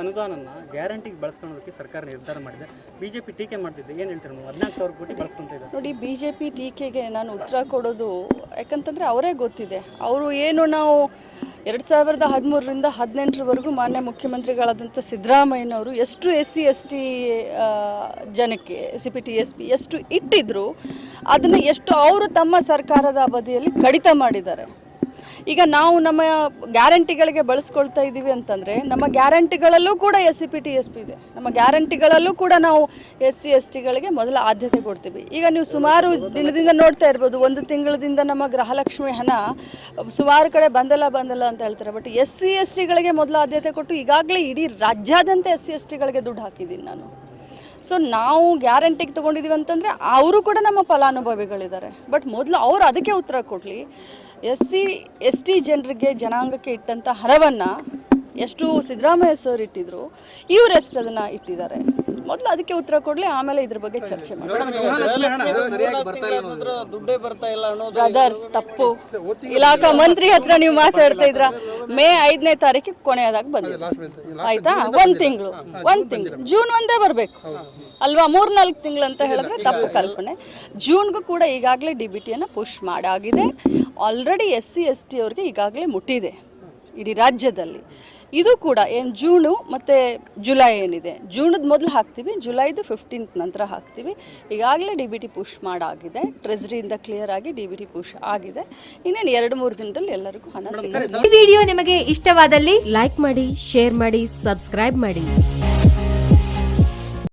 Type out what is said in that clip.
ಅನುದಾನನ ಗ್ಯಾರಂಟಿಗೆ ಬಳಸ್ಕೊಳ್ಳೋದಕ್ಕೆ ಸರ್ಕಾರ ನಿರ್ಧಾರ ಮಾಡಿದೆ. ಬಿಜೆಪಿ ಟೀಕೆ ಮಾಡ್ತಿದ್ದೆ. ಏನು ಹೇಳ್ತಾರೆ ನೀವು ಹದಿನಾಲ್ಕು ಸಾವಿರ ಕೋಟಿ ಬಳಸ್ಕೊಂತಿದ್ದೆ ನೋಡಿ ಬಿ ಜೆ ಪಿ ಟೀಕೆಗೆ ನಾನು ಉತ್ತರ ಕೊಡೋದು ಯಾಕಂತಂದರೆ ಅವರೇ ಗೊತ್ತಿದೆ. ಅವರು ಏನು ನಾವು ಎರಡು ಸಾವಿರದ ಹದಿಮೂರರಿಂದ ಹದಿನೆಂಟರವರೆಗೂ ಮಾನ್ಯ ಮುಖ್ಯಮಂತ್ರಿಗಳಾದಂಥ ಸಿದ್ದರಾಮಯ್ಯನವರು ಎಷ್ಟು ಎಸ್ ಸಿ ಎಸ್ ಟಿ ಜನಕ್ಕೆ S C P T S P ಎಷ್ಟು ಇಟ್ಟಿದ್ರು ಅದನ್ನು ಎಷ್ಟು ಅವರು ತಮ್ಮ ಸರ್ಕಾರದ ಅವಧಿಯಲ್ಲಿ ಕಡಿತ ಮಾಡಿದ್ದಾರೆ. ಈಗ ನಾವು ನಮ್ಮ ಗ್ಯಾರಂಟಿಗಳಿಗೆ ಬಳಸ್ಕೊಳ್ತಾ ಇದ್ದೀವಿ ಅಂತಂದರೆ ನಮ್ಮ ಗ್ಯಾರಂಟಿಗಳಲ್ಲೂ ಕೂಡ S C P T S P ಇದೆ. ನಮ್ಮ ಗ್ಯಾರಂಟಿಗಳಲ್ಲೂ ಕೂಡ ನಾವು ಎಸ್ ಸಿ ಎಸ್ ಟಿಗಳಿಗೆ ಮೊದಲ ಆದ್ಯತೆ ಕೊಡ್ತೀವಿ. ಈಗ ನೀವು ಸುಮಾರು ದಿನದಿಂದ ನೋಡ್ತಾ ಇರ್ಬೋದು, ಒಂದು ತಿಂಗಳದಿಂದ ನಮ್ಮ ಗೃಹಲಕ್ಷ್ಮಿ ಹಣ ಸುಮಾರು ಕಡೆ ಬಂದಲ್ಲ ಬಂದಲ್ಲ ಅಂತ ಹೇಳ್ತಾರೆ. ಬಟ್ ಎಸ್ ಸಿ ಎಸ್ ಟಿಗಳಿಗೆ ಮೊದಲ ಆದ್ಯತೆ ಕೊಟ್ಟು ಈಗಾಗಲೇ ಇಡೀ ರಾಜ್ಯಾದ್ಯಂತ ಎಸ್ ಸಿ ಎಸ್ ಟಿಗಳಿಗೆ ದುಡ್ಡು ಹಾಕಿದ್ದೀನಿ ನಾನು. ಸೊ ನಾವು ಗ್ಯಾರಂಟಿಗೆ ತೊಗೊಂಡಿದ್ದೀವಿ ಅಂತಂದರೆ ಅವರು ಕೂಡ ನಮ್ಮ ಫಲಾನುಭವಿಗಳಿದ್ದಾರೆ. ಬಟ್ ಮೊದಲು ಅವರು ಅದಕ್ಕೆ ಉತ್ತರ ಕೊಡಲಿ. ಎಸ್ ಸಿ ಎಸ್ ಟಿ ಜನರಿಗೆ ಜನಾಂಗಕ್ಕೆ ಇಟ್ಟಂಥ ಹಣವನ್ನು ಎಷ್ಟು ಸಿದ್ದರಾಮಯ್ಯ ಸರ್ ಇಟ್ಟಿದ್ರು ಇವ್ರೆಷ್ಟು ಅದನ್ನ ಅದನ್ನು ಇಟ್ಟಿದ್ದಾರೆ? ಮೊದಲು ಅದಕ್ಕೆ ಉತ್ತರ ಕೊಡ್ಲಿ ಆಮೇಲೆ ಇದ್ರ ಬಗ್ಗೆ ಚರ್ಚೆ ಮಾಡಿ ದುಡ್ಡೇ ಬರ್ತಾ ಇಲ್ಲ ಅನ್ನೋದು ಬ್ರದರ್ ತಪ್ಪು. ಇಲಾಖಾ ಮಂತ್ರಿ ಹತ್ರ ನೀವು ಮಾತಾಡ್ತಾ ಇದ್ರ. ಮೇ ಐದನೇ ತಾರೀಕಿಗೆ ಕೊನೆಯದಾಗಿ ಬಂದಿದೆ. ಆಯ್ತಾ? ಒಂದ್ ತಿಂಗಳು. ಒಂದ್ ತಿಂಗಳು. ಜೂನ್ ಒಂದೇ ಬರಬೇಕು. ಅಲ್ವಾ? ಮೂರ್ನಾಲ್ಕು ತಿಂಗಳು ಅಂತ ಹೇಳಿದ್ರೆ ತಪ್ಪು ಕಲ್ಪನೆ. ಜೂನ್ಗೂ ಕೂಡ ಈಗಾಗಲೇ ಡಿ ಬಿ ಟಿಯನ್ನು push ಮಾಡಾಗಿದೆ. Already S C S T ಅವ್ರಿಗೆ ಈಗಾಗಲೇ ಮುಟ್ಟಿದೆ. ಇಡೀ ರಾಜ್ಯದಲ್ಲಿ. ಇದು ಕೂಡ ಏನು ಜೂನು ಮತ್ತು ಜುಲೈ ಏನಿದೆ. ಜೂನದ ಮೊದಲು ಹಾಕ್ತೀವಿ ಜುಲೈದು ಫಿಫ್ಟೀನ್ತ್ ನಂತರ ಹಾಕ್ತೀವಿ. ಈಗಾಗಲೇ ಡಿ ಬಿ ಟಿ ಪುಷ್ ಮಾಡಾಗಿದೆ. ಟ್ರೆಸರಿಯಿಂದ ಕ್ಲಿಯರ್ ಆಗಿ ಡಿ ಬಿ ಟಿ ಪುಷ್ ಆಗಿದೆ. ಇನ್ನೇನು ಎರಡು ಮೂರು ದಿನದಲ್ಲಿ ಎಲ್ಲರಿಗೂ ಹಣ ಸಿಗುತ್ತೆ. ಈ ವಿಡಿಯೋ ನಿಮಗೆ ಇಷ್ಟವಾದಲ್ಲಿ ಲೈಕ್ ಮಾಡಿ ಶೇರ್ ಮಾಡಿ ಸಬ್ಸ್ಕ್ರೈಬ್ ಮಾಡಿ.